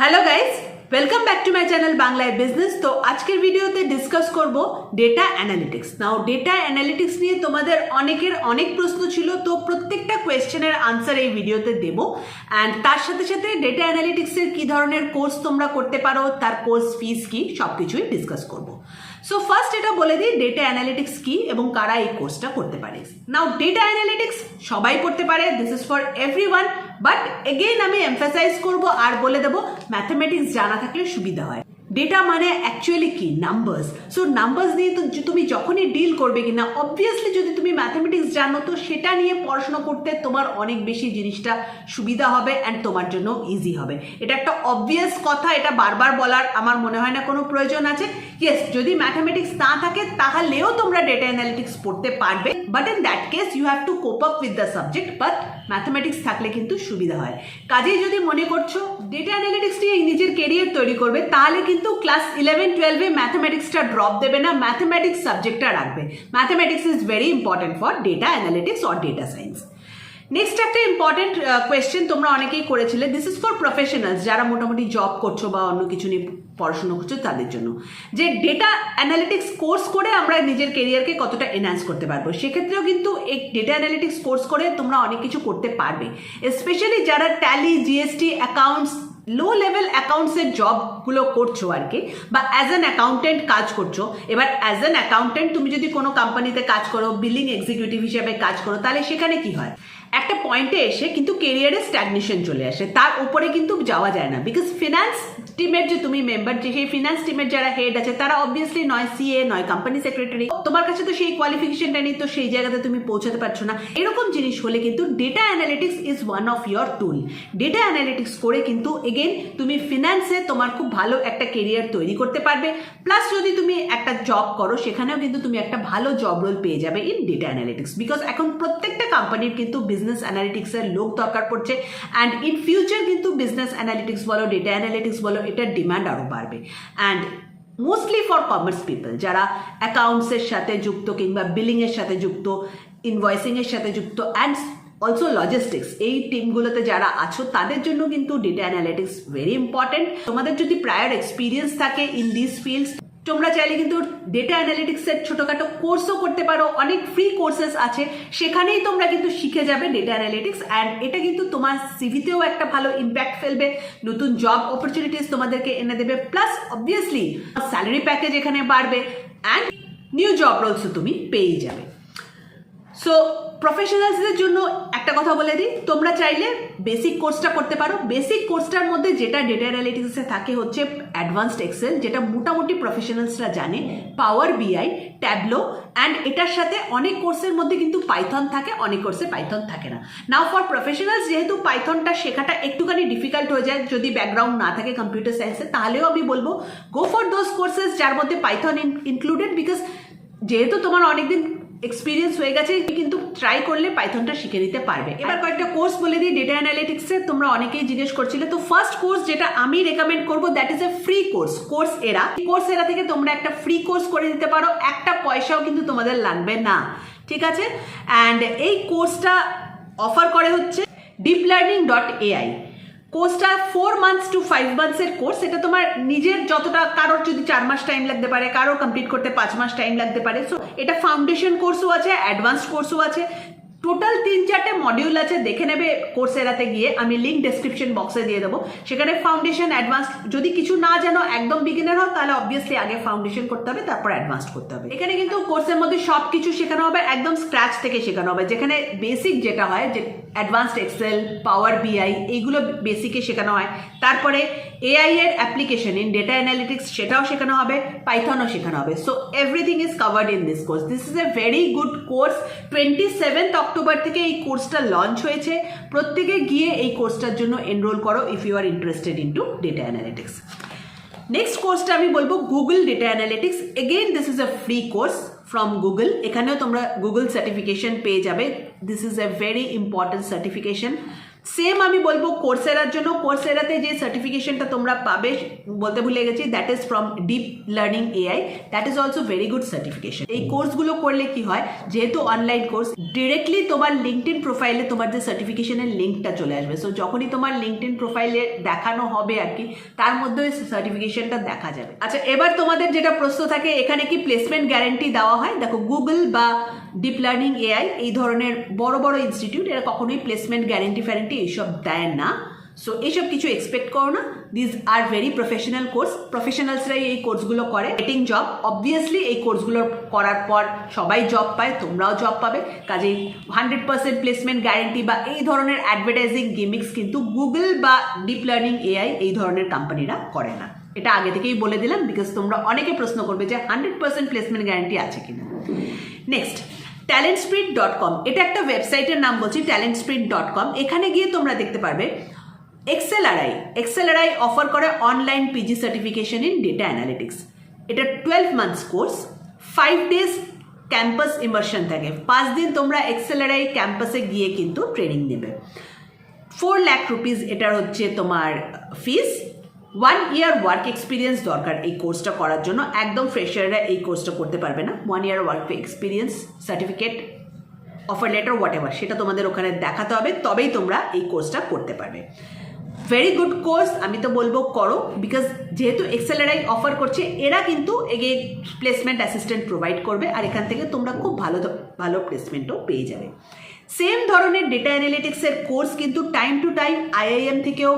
Hello guys welcome back to my channel বাংলায় business তো আজকের ভিডিওতে ডিসকাস করব data analytics now data analytics নিয়ে তোমাদের অনেকের অনেক প্রশ্ন ছিল, তো প্রত্যেকটা কোয়েশ্চেনের আনসার এই ভিডিওতে দেবো। অ্যান্ড তার সাথে সাথে ডেটা অ্যানালিটিক্সের কী ধরনের কোর্স তোমরা করতে পারো, তার কোর্স ফিস কি সব কিছুই ডিসকাস করব। সো ফার্স্ট এটা বলে দিই ডেটা অ্যানালিটিক্স কি এবং কারা এই কোর্সটা করতে পারে। নাও ডেটা অ্যানালিটিক্স সবাই করতে পারে। This is for everyone but again আমি এমফাসাইজ করব আর বলে দেবো ম্যাথামেটিক্স জানা থাকলে সুবিধা হয়। ডেটা মানে অ্যাকচুয়ালি কি? নাম্বারস সো নাম্বারস নিয়ে তো তুমি যখনই ডিল করবে কিনা অবভিয়াসলি যদি তুমি ম্যাথামেটিক্স জানো, তো সেটা নিয়ে পড়াশোনা করতে তোমার অনেক বেশি জিনিসটা সুবিধা হবে অ্যান্ড তোমার জন্য ইজি হবে। এটা একটা অবভিয়াস কথা, এটা বারবার বলার আমার মনে হয় না কোনো প্রয়োজন আছে। ইয়েস যদি ম্যাথামেটিক্স না থাকে, তাহলেও তোমরা ডেটা অ্যানালিটিক্স পড়তে পারবে। But in that case you have to cope up with the subject but mathematics থাকলে কিন্তু সুবিধা হয়। কাজেই যদি মনে করছ ডেটা অ্যানালিটিক্স নিয়ে নিজের কেরিয়ার তৈরি করবে, তাহলে কিন্তু ক্লাস ইলেভেন টুয়েলভে ম্যাথামেটিক্সটা ড্রপ দেবে না ম্যাথামেটিক্স সাবজেক্টটা রাখবে। Mathematics is very important for data analytics or data science next একটা ইম্পর্টেন্ট কোয়েশ্চেন তোমরা অনেকেই করেছিলে। দিস ইজ ফর প্রফেশনালস যারা মোটামুটি জব করছ বা অন্য কিছু নিয়ে পড়াশোনা করছ তাদের জন্য। যে ডেটা অ্যানালিটিক্স কোর্স করে আমরা নিজের কেরিয়ারকে কতটা এনহ্যান্স করতে পারব। সেক্ষেত্রেও কিন্তু এই ডেটা অ্যানালিটিক্স কোর্স করে তোমরা অনেক কিছু করতে পারবে। স্পেশালি যারা Tally GST accounts low level অ্যাকাউন্টসের জবগুলো করছ আর কি, বা অ্যাজ অ্যান অ্যাকাউন্টেন্ট কাজ করছ, এবার অ্যাজ অ্যান অ্যাকাউন্টেন্ট তুমি যদি কোনো কোম্পানিতে কাজ করো বিলিং এক্সিকিউটিভ হিসেবে কাজ করো, তাহলে সেখানে কি হয়? একটা পয়েন্টে এসে কিন্তু কেরিয়ারে স্ট্যাগনেশন চলে আসে, তার উপরে কিন্তু যাওয়া যায় না বিকজ ফিনান্স টিমের যে তুমি মেম্বার যে সেই ফিনান্স টিমের যারা হেড আছে, তারা অবভিয়াসলি নয় সিএ নয় কোম্পানি সেক্রেটারি তোমার কাছে তো সেই কোয়ালিফিকেশনটা নেই, তো সেই জায়গাতে তুমি পৌঁছাতে পারছ না। এরকম জিনিস হলে কিন্তু data analytics is one of your tool data analytics করে কিন্তু এগেন তুমি ফিনান্সে তোমার খুব ভালো একটা কেরিয়ার তৈরি করতে পারবে। প্লাস যদি তুমি একটা জব করো, সেখানেও কিন্তু তুমি একটা ভালো জব রোল পেয়ে যাবে ইন ডেটা অ্যানালিটিক্স বিকজ এখন প্রত্যেকটা কোম্পানির কিন্তু বিজনেস অ্যানালিটিক্সের লোক দরকার পড়ছে। অ্যান্ড ইন ফিউচার কিন্তু বিজনেস অ্যানালিটিক্স বলো ডেটা অ্যানালিটিক্স বলো, এটার ডিমান্ড আরও বাড়বে। And mostly for commerce people যারা অ্যাকাউন্টসের সাথে যুক্ত কিংবা বিলিংয়ের সাথে যুক্ত ইনভয়েসিংয়ের সাথে যুক্ত অ্যান্ড অলসো লজিস্টিক্স এই টিমগুলোতে যারা আছো, তাদের জন্য কিন্তু ডেটা অ্যানালিটিক্স ভেরি ইম্পর্টেন্ট তোমাদের যদি প্রায়র এক্সপিরিয়েন্স থাকে ইন দিস ফিল্ডস তোমরা চাইলে কিন্তু ডেটা অ্যানালিটিক্সের ছোটোখাটো কোর্সও করতে পারো। অনেক ফ্রি কোর্সেস আছে। সেখানেই তোমরা কিন্তু শিখে যাবে ডেটা অ্যানালিটিক্স অ্যান্ড এটা কিন্তু তোমার সিভিতেও একটা ভালো ইম্প্যাক্ট ফেলবে। নতুন জব অপরচুনিটিস তোমাদেরকে এনে দেবে। প্লাস অবভিয়াসলি স্যালারি প্যাকেজ এখানে বাড়বে অ্যান্ড নিউ জব রোলসও তুমি পেয়েই যাবে। সো প্রফেশনালসদের জন্য একটা কথা বলে দিই। তোমরা চাইলে বেসিক কোর্সটা করতে পারো। বেসিক কোর্সটার মধ্যে যেটা ডেটা অ্যানালিটিক্সে থাকে হচ্ছে অ্যাডভান্সড এক্সেল যেটা মোটামুটি প্রফেশনালসরা জানে পাওয়ার বিআই ট্যাবলো অ্যান্ড এটার সাথে অনেক কোর্সের মধ্যে কিন্তু পাইথন থাকে, অনেক কোর্সে পাইথন থাকে না। নাও ফর প্রফেশনালস যেহেতু পাইথনটা শেখাটা একটুখানি ডিফিকাল্ট হয়ে যায়, যদি ব্যাকগ্রাউন্ড না থাকে কম্পিউটার সায়েন্সে তাহলেও আমি বলব গো ফর দোজ কোর্সেস যার মধ্যে পাইথন ইনক্লুডেড বিকজ যেহেতু তোমার অনেকদিন এক্সপিরিয়েন্স হয়ে গেছে কিন্তু ট্রাই করলে পাইথনটা শিখে নিতে পারবে। এবার কয়েকটা কোর্স বলে দিই ডেটা অ্যানালিটিক্সে তোমরা অনেকেই জিজ্ঞেস করছিলে। তো ফার্স্ট কোর্স যেটা আমি রেকমেন্ড করব that is a free course Coursera Coursera থেকে তোমরা একটা ফ্রি কোর্স করে দিতে পারো একটা পয়সাও কিন্তু তোমাদের লাগবে না। ঠিক আছে? অ্যান্ড এই কোর্সটা অফার করে হচ্ছে ডিপ লার্নিং ডট এআই কোর্সটা ফোর মান্থস টু ফাইভ মান্থসের কোর্স এটা তোমার নিজের যতটা, কারোর যদি চার মাস টাইম লাগতে পারে, কারোর কমপ্লিট করতে পাঁচ মাস টাইম লাগতে পারে সো এটা ফাউন্ডেশন কোর্সও আছে অ্যাডভান্স কোর্সও আছে। টোটাল তিন চারটে মডিউল আছে, দেখে নেবে কোর্স এরাতে গিয়ে। আমি লিঙ্ক ডেসক্রিপশন বক্সে দিয়ে দেবো। সেখানে ফাউন্ডেশন অ্যাডভান্স যদি কিছু না জানো, একদম বিগিনার হও, তাহলে অবভিয়াসলি আগে ফাউন্ডেশন করতে হবে, তারপর অ্যাডভান্স করতে হবে। এখানে কিন্তু কোর্সের মধ্যে সব কিছু শেখানো হবে, একদম স্ক্র্যাচ থেকে শেখানো হবে। যেখানে বেসিক যেটা হয়, যে অ্যাডভান্সড এক্সেল পাওয়ার বিআই এইগুলো বেসিকে শেখানো হয়। তারপরে এআই এর অ্যাপ্লিকেশন ইন ডেটা অ্যানালিটিক্স সেটাও শেখানো হবে পাইথনও শেখানো হবে। So everything is covered in this course this is a very good course twenty seventh October থেকে এই কোর্সটা লঞ্চ হয়েছে। প্রত্যেকে গিয়ে এই কোর্সটার জন্য এনরোল করো if you are interested in to data analytics next কোর্সটা আমি বলব Google data analytics again this is a free course from Google এখানেও তোমরা গুগল সার্টিফিকেশন পেয়ে যাবে। This is a very important certification same আমি বলব কোর্সেরার জন্য। কোর্সেরাতে যে সার্টিফিকেশনটা তোমরা পাবে, বলতে ভুলে গেছি that is from deep learning AI that is also very good certification এই কোর্সগুলো করলে কি হয়, যেহেতু অনলাইন কোর্স ডিরেক্টলি তোমার লিঙ্কড প্রোফাইলে তোমার যে সার্টিফিকেশনের লিঙ্কটা চলে আসবে। সো যখনই তোমার লিঙ্কড ইন প্রোফাইলে দেখানো হবে আর কি, তার মধ্যে ওই সার্টিফিকেশনটা দেখা যাবে। আচ্ছা এবার তোমাদের যেটা প্রশ্ন থাকে, এখানে কি প্লেসমেন্ট গ্যারেন্টি দেওয়া হয়? দেখো গুগল বা ডিপ লার্নিং এআই এই ধরনের বড় বড় ইনস্টিটিউট এরা কখনোই প্লেসমেন্ট গ্যারেন্টি ফ্যারেন্টি এইসব দেয় না। সো এইসব কিছু এক্সপেক্ট করো না। This are very professional course প্রফেশনালসরাই এই কোর্সগুলো করে। গেটিং জব অবভিয়াসলি এই কোর্সগুলো করার পর সবাই জব পায়, তোমরাও জব পাবে। কাজেই হান্ড্রেড পার্সেন্ট প্লেসমেন্ট গ্যারেন্টি বা এই ধরনের অ্যাডভার্টাইজিং গেমিক্স কিন্তু গুগল বা ডিপ লার্নিং এআই এই ধরনের কোম্পানিরা করে না। এটা আগে থেকেই বলে দিলাম বিকজ তোমরা অনেকে প্রশ্ন করবে যে হান্ড্রেড পার্সেন্ট প্লেসমেন্ট গ্যারেন্টি আছে কিনা। Next talent sprint dot com এটা একটা ওয়েবসাইটের নাম বলছি ট্যালেন্ট ডট কম এখানে গিয়ে তোমরা দেখতে পারবে এক্সেলআরআই এক্সেলআরআই অফার করে online PG certification in data analytics এটা twelve months course five days campus immersion থাকে। পাঁচ দিন তোমরা এক্সেলআরআই ক্যাম্পাসে গিয়ে কিন্তু ট্রেনিং নেবে। ফোর ল্যাক রুপিস এটার হচ্ছে তোমার fees one year work experience দরকার এই কোর্সটা করার জন্য। একদম ফ্রেশাররা এই কোর্সটা করতে পারবে না। One year work experience certificate offer letter whatever সেটা তোমাদের ওখানে দেখাতে হবে, তবেই তোমরা এই কোর্সটা করতে পারবে। ভেরি গুড কোর্স আমি তো বলব করো বিকজ যেহেতু এক্সেলারাই অফার করছে, এরা কিন্তু এগে প্লেসমেন্ট অ্যাসিস্ট্যান্ট প্রোভাইড করবে, আর এখান থেকে তোমরা খুব ভালো ভালো প্লেসমেন্টও পেয়ে যাবে। সেম ধরনের ডেটা অ্যানালিটিক্সের কোর্স কিন্তু টাইম টু টাইম আইআইএম থেকেও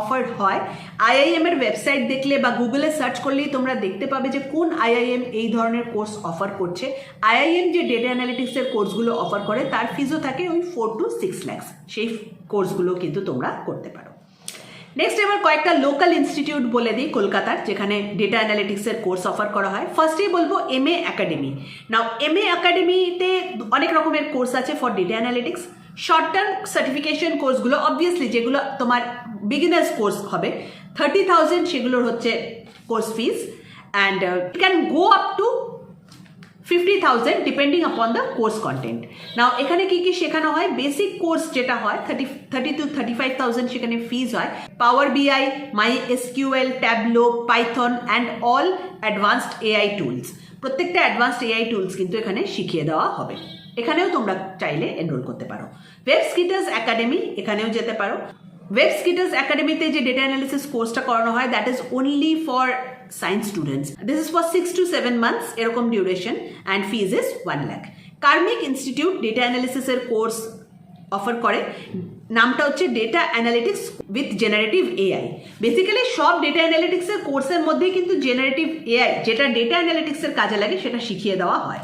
অফার হয়। আইআইএম এর ওয়েবসাইট দেখলে বা গুগলে সার্চ করলেই তোমরা দেখতে পাবে যে কোন আইআইএম এই ধরনের কোর্স অফার করছে। আইআইএম যে ডেটা অ্যানালিটিক্সের কোর্সগুলো অফার করে, তার ফিজও থাকে ওই ফোর টু সিক্স ল্যাক্স সেই কোর্সগুলো কিন্তু তোমরা করতে পারো। নেক্সট এবার কয়েকটা লোকাল ইনস্টিটিউট বলে দিই কলকাতার, যেখানে ডেটা অ্যানালিটিক্সের কোর্স অফার করা হয়। ফার্স্টেই বলব M A academy now M A একাডেমিতে অনেক রকমের কোর্স আছে for data analytics short term certification কোর্সগুলো অবভিয়াসলি যেগুলো তোমার বিগিনার্স কোর্স হবে থার্টি থাউজেন্ড সেগুলোর হচ্ছে course fees and can go up to fifty thousand depending upon the course content now এখানে কি কি শেখানো হয়? বেসিক কোর্স যেটা হয় thirty thirty two thirty five thousand সেখানে ফিজ হয়। Power BI MySQL Tableau Python and all advanced AI tools প্রত্যেকটা অ্যাডভান্সড এআই টুলস কিন্তু এখানে শিখিয়ে দেওয়া হবে। এখানেও তোমরা চাইলে এনরোল করতে পারো। ওয়েব স্কিটার্স একাডেমি এখানেও যেতে পারো। ওয়েব স্কিটার্স একাডেমিতে যে ডেটা অ্যানালিসিস কোর্সটা করানো হয় that is only for science students this is for six to seven months এরকম duration and fees is one lakh Karmik institute data অ্যানালিসিসের course offer করে। নামটা হচ্ছে data analytics with generative AI basically সব data অ্যানালিটিক্সের কোর্সের মধ্যেই কিন্তু generative AI যেটা ডেটা অ্যানালিটিক্সের কাজে লাগে, সেটা শিখিয়ে দেওয়া হয়।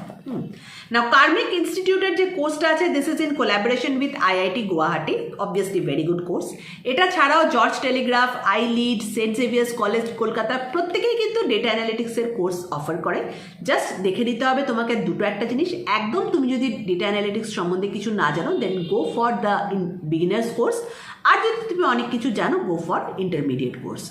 না কার্মিক ইনস্টিটিউটের যে কোর্সটা আছে this is in collaboration with IIT Guwahati obviously very good course এটা ছাড়াও George Telegraph I lead Saint Xavier's college Kolkata প্রত্যেকেই কিন্তু ডেটা অ্যানালিটিক্সের কোর্স অফার করে। জাস্ট দেখে নিতে হবে তোমাকে দুটো একটা জিনিস। একদম তুমি যদি ডেটা অ্যানালিটিক্স সম্বন্ধে কিছু না জানো then go for the beginners course আর যদি তুমি অনেক কিছু জানো go for intermediate course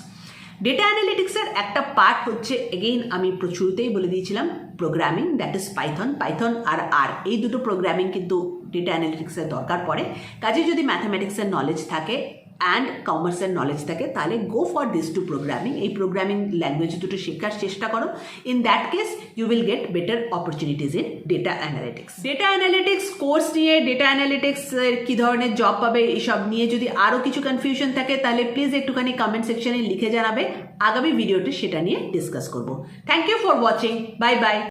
data অ্যানালিটিক্সের একটা পার্ট হচ্ছে এগেইন আমি প্রচুরতেই বলে দিয়েছিলাম programming that is Python Python R R এই দুটো প্রোগ্রামিং কিন্তু ডেটা অ্যানালিটিক্সের দরকার পড়ে। কাজে যদি ম্যাথামেটিক্সের নলেজ থাকে অ্যান্ড কমার্সের নলেজ থাকে, তাহলে go for this two programming এই প্রোগ্রামিং ল্যাঙ্গুয়েজ দুটো শেখার চেষ্টা করো। In that case you will get better opportunities in data analytics data analytics course নিয়ে ডেটা অ্যানালিটিক্স কী ধরনের জব পাবে এইসব নিয়ে যদি আরও কিছু কনফিউশন থাকে, তাহলে প্লিজ একটুখানি কমেন্ট সেকশনে লিখে জানাবে। আগামী ভিডিওটি সেটা নিয়ে ডিসকাস করব। Thank you for watching bye bye